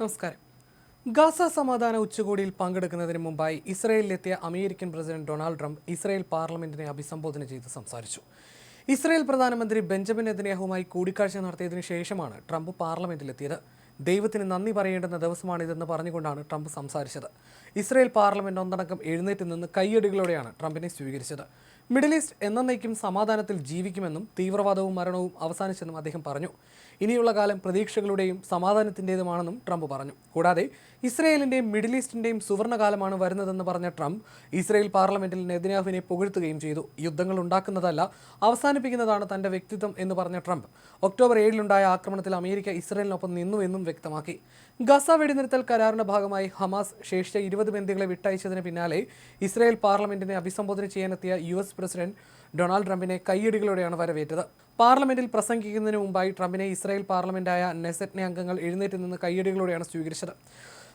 നമസ്കാരം. ഗാസ സമാധാന ഉച്ചകോടിയിൽ പങ്കെടുക്കുന്നതിന് മുമ്പായി ഇസ്രയേലിലെത്തിയ American president Donald Trump Israel പാർലമെന്റിനെ അഭിസംബോധന ചെയ്ത് സംസാരിച്ചു. ഇസ്രയേൽ പ്രധാനമന്ത്രി ബെഞ്ചമിൻ നെതന്യാഹുമായി കൂടിക്കാഴ്ച നടത്തിയതിനു ശേഷമാണ് ട്രംപ് പാർലമെന്റിലെത്തിയത്. ദൈവത്തിന് നന്ദി പറയേണ്ടുന്ന ദിവസമാണിതെന്ന് പറഞ്ഞുകൊണ്ടാണ് ട്രംപ് സംസാരിച്ചത്. ഇസ്രയേൽ പാർലമെന്റ് ഒന്നടക്കം എഴുന്നേറ്റ് നിന്ന് കൈയടികളോടെയാണ് ട്രംപിനെ സ്വീകരിച്ചത്. മിഡിൽ ഈസ്റ്റ് എന്നേക്കും സമാധാനത്തിൽ ജീവിക്കുമെന്നും തീവ്രവാദവും മരണവും അവസാനിച്ചെന്നും അദ്ദേഹം പറഞ്ഞു. ഇനിയുള്ള കാലം പ്രതീക്ഷകളുടെയും സമാധാനത്തിന്റെതുമാണെന്നും ട്രംപ് പറഞ്ഞു. കൂടാതെ ഇസ്രയേലിന്റെയും മിഡിൽ ഈസ്റ്റിന്റെയും സുവർണകാലമാണ് വരുന്നതെന്ന് പറഞ്ഞ ട്രംപ് ഇസ്രയേൽ പാർലമെന്റിൽ നെതന്യാഹുവിനെ പുകഴ്ത്തുകയും ചെയ്തു. യുദ്ധങ്ങൾ ഉണ്ടാക്കുന്നതല്ല അവസാനിപ്പിക്കുന്നതാണ് തന്റെ വ്യക്തിത്വം എന്ന് പറഞ്ഞ ട്രംപ് ഒക്ടോബർ ഏഴിലുണ്ടായ ആക്രമണത്തിൽ അമേരിക്ക ഇസ്രയേലിനൊപ്പം നിന്നു എന്നും വ്യക്തമാക്കി. ഗസ വെടിനിർത്തൽ കരാറിന്റെ ഭാഗമായി ഹമാസ് ശേഷിച്ച ഇരുപത് ബന്ദികളെ വിട്ടയച്ചതിന് പിന്നാലെ ഇസ്രയേൽ പാർലമെന്റിനെ അഭിസംബോധന ചെയ്യാനെത്തിയ യു എസ് പ്രസിഡന്റ് ഡൊണാൾഡ് ട്രംപിനെ കൈയടികളോടെയാണ് വരവേറ്റത്. പാർലമെന്റിൽ പ്രസംഗിക്കുന്നതിന് മുമ്പായി ട്രംപിനെ ഇസ്രായേൽ പാർലമെന്റായ നെസറ്റിനെ അംഗങ്ങൾ എഴുന്നേറ്റ് നിന്ന് കൈയടികളോടെയാണ് സ്വീകരിച്ചത്.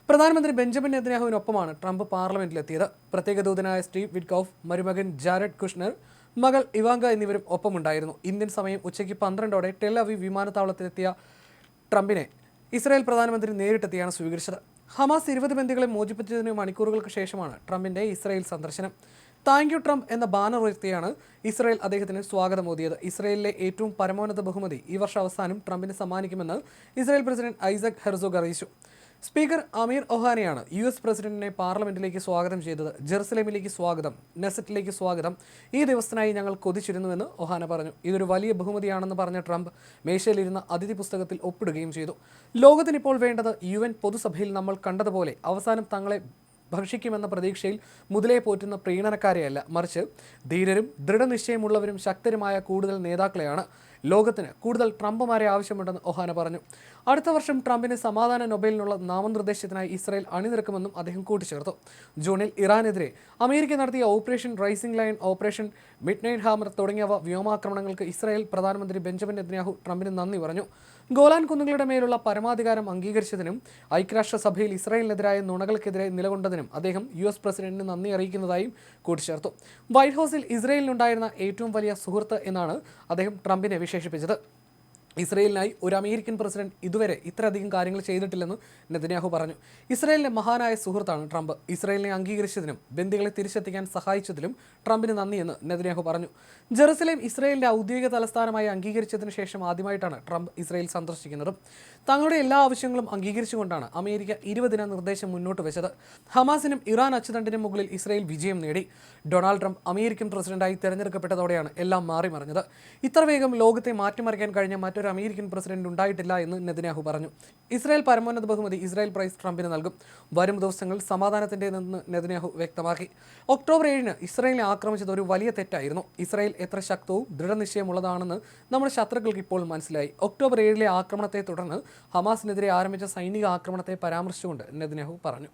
പ്രധാനമന്ത്രി ബെഞ്ചമിൻ നെതന്യാഹുവിനൊപ്പമാണ് ട്രംപ് പാർലമെന്റിലെത്തിയത്. പ്രത്യേക ദൂതനായ സ്റ്റീവ് വിഡ്കോഫ് മരുമകൻ ജാരഡ് കുഷ്ണർ മകൾ ഇവാങ്ക എന്നിവരും ഒപ്പമുണ്ടായിരുന്നു. ഇന്ത്യൻ സമയം ഉച്ചയ്ക്ക് പന്ത്രണ്ടോടെ ടെൽ അവി വിമാനത്താവളത്തിലെത്തിയ ട്രംപിനെ ഇസ്രായേൽ പ്രധാനമന്ത്രി നേരിട്ടെത്തിയാണ് സ്വീകരിച്ചത്. ഹമാസ് ഇരുപത് ബന്ദികളെ മോചിപ്പിച്ചതിന് മണിക്കൂറുകൾക്ക് ശേഷമാണ് ട്രംപിന്റെ ഇസ്രായേൽ സന്ദർശനം. താങ്ക് യു ട്രംപ് എന്ന ബാനർ ഉയർത്തിയാണ് ഇസ്രായേൽ അദ്ദേഹത്തിന് സ്വാഗതം ഓതിയത്. ഇസ്രായേലിലെ ഏറ്റവും പരമോന്നത ബഹുമതി ഈ വർഷം അവസാനം ട്രംപിന് സമ്മാനിക്കുമെന്ന് ഇസ്രായേൽ പ്രസിഡന്റ് ഐസക് ഹെർസോഗ് അറിയിച്ചു. സ്പീക്കർ അമീർ ഒഹാനയാണ് യു എസ് പ്രസിഡന്റിനെ പാർലമെന്റിലേക്ക് സ്വാഗതം ചെയ്തത്. ജെറുസലേമിലേക്ക് സ്വാഗതം നെസറ്റിലേക്ക് സ്വാഗതം ഈ ദിവസത്തിനായി ഞങ്ങൾ കൊതിച്ചിരുന്നുവെന്ന് ഒഹാന പറഞ്ഞു. ഇതൊരു വലിയ ബഹുമതിയാണെന്ന് പറഞ്ഞ ട്രംപ് മേശയിലിരുന്ന അതിഥി പുസ്തകത്തിൽ ഒപ്പിടുകയും ചെയ്തു. ലോകത്തിനിപ്പോൾ വേണ്ടത് യു എൻ പൊതുസഭയിൽ നമ്മൾ കണ്ടതുപോലെ അവസാനം തങ്ങളെ ഭക്ഷിക്കുമെന്ന പ്രതീക്ഷയിൽ മുതലേ പോറ്റുന്ന പ്രീണനക്കാരെയല്ല മറിച്ച് ധീരരും ദൃഢനിശ്ചയമുള്ളവരും ശക്തരുമായ കൂടുതൽ നേതാക്കളെയാണ് ലോകത്തിന് കൂടുതൽ ട്രംപുമാരെ ആവശ്യമുണ്ടെന്ന് ഒഹാന പറഞ്ഞു. അടുത്ത വർഷം ട്രംപിന് സമാധാന നൊബേലിനുള്ള നാമനിർദ്ദേശത്തിനായി ഇസ്രായേൽ അണിനിരക്കുമെന്നും അദ്ദേഹം കൂട്ടിച്ചേർത്തു. ജൂണിൽ ഇറാനെതിരെ അമേരിക്ക നടത്തിയ operation rising lion operation midnight hammer തുടങ്ങിയവ വ്യോമാക്രമണങ്ങൾക്ക് ഇസ്രായേൽ പ്രധാനമന്ത്രി ബെഞ്ചമിൻ നെതന്യാഹു ട്രംപിന് നന്ദി പറഞ്ഞു. ഗോലാൻ കുന്നുകളുടെ മേലുള്ള പരമാധികാരം അംഗീകരിച്ചതിനും ഐക്യരാഷ്ട്രസഭയിൽ ഇസ്രായേലിനെതിരായ നുണകൾക്കെതിരെ നിലകൊണ്ടതിനും അദ്ദേഹം യു എസ് പ്രസിഡന്റിന് നന്ദി അറിയിക്കുന്നതായും കൂട്ടിച്ചേർത്തു. വൈറ്റ് ഹൗസിൽ ഇസ്രായേലിനുണ്ടായിരുന്ന ഏറ്റവും വലിയ സുഹൃത്ത് എന്നാണ് അദ്ദേഹം ട്രംപിനെ വിശേഷിപ്പിച്ചത് ഇസ്രയേലിനായി ഒരു അമേരിക്കൻ പ്രസിഡന്റ് ഇതുവരെ ഇത്രയധികം കാര്യങ്ങൾ ചെയ്തിട്ടില്ലെന്ന് നെതന്യാഹു പറഞ്ഞു. ഇസ്രയേലിന്റെ മഹാനായ സുഹൃത്താണ് ട്രംപ്. ഇസ്രയേലിനെ അംഗീകരിച്ചതിനും ബന്ദികളെ തിരിച്ചെത്തിക്കാൻ സഹായിച്ചതിലും ട്രംപിന് നന്ദിയെന്ന് നെതന്യാഹു പറഞ്ഞു. ജെറുസലേം ഇസ്രയേലിന്റെ ഔദ്യോഗിക തലസ്ഥാനമായി അംഗീകരിച്ചതിന് ശേഷം ആദ്യമായിട്ടാണ് ട്രംപ് ഇസ്രയേൽ സന്ദർശിക്കുന്നത്. തങ്ങളുടെ എല്ലാ ആവശ്യങ്ങളും അംഗീകരിച്ചുകൊണ്ടാണ് അമേരിക്ക ഇരുപതിന നിർദ്ദേശം മുന്നോട്ട് വെച്ചത്. ഹമാസിനും ഇറാൻ അച്ചുതണ്ടിനും മുകളിൽ ഇസ്രയേൽ വിജയം നേടി. ഡൊണാൾഡ് ട്രംപ് അമേരിക്കൻ പ്രസിഡന്റായി തെരഞ്ഞെടുക്കപ്പെട്ടതോടെയാണ് എല്ലാം മാറിമറിഞ്ഞത്. ഇത്ര വേഗം ലോകത്തെ മാറ്റിമറിക്കാൻ കഴിഞ്ഞ മറ്റൊരു അമേരിക്കൻ പ്രസിഡന്റ് ഉണ്ടായിട്ടില്ല എന്ന് നെതന്യാഹു പറഞ്ഞു. ഇസ്രായേൽ പരമോന്നത ബഹുമതി ഇസ്രായേൽ പ്രൈസ് ട്രംപിന് നൽകും. വരും ദിവസങ്ങൾ സമാധാനത്തിന്റെതെന്ന് നെതന്യാഹു വ്യക്തമാക്കി. ഒക്ടോബർ ഏഴിന് ഇസ്രായേലിനെ ആക്രമിച്ചത് ഒരു വലിയ തെറ്റായിരുന്നു. ഇസ്രായേൽ എത്ര ശക്തവും ദൃഢനിശ്ചയമുള്ളതാണെന്ന് നമ്മുടെ ശത്രുക്കൾക്ക് ഇപ്പോൾ മനസ്സിലായി. ഒക്ടോബർ ഏഴിലെ ആക്രമണത്തെ തുടർന്ന് ഹമാസിനെതിരെ ആരംഭിച്ച സൈനിക ആക്രമണത്തെ പരാമർശിച്ചുകൊണ്ട് നെതന്യാഹു പറഞ്ഞു.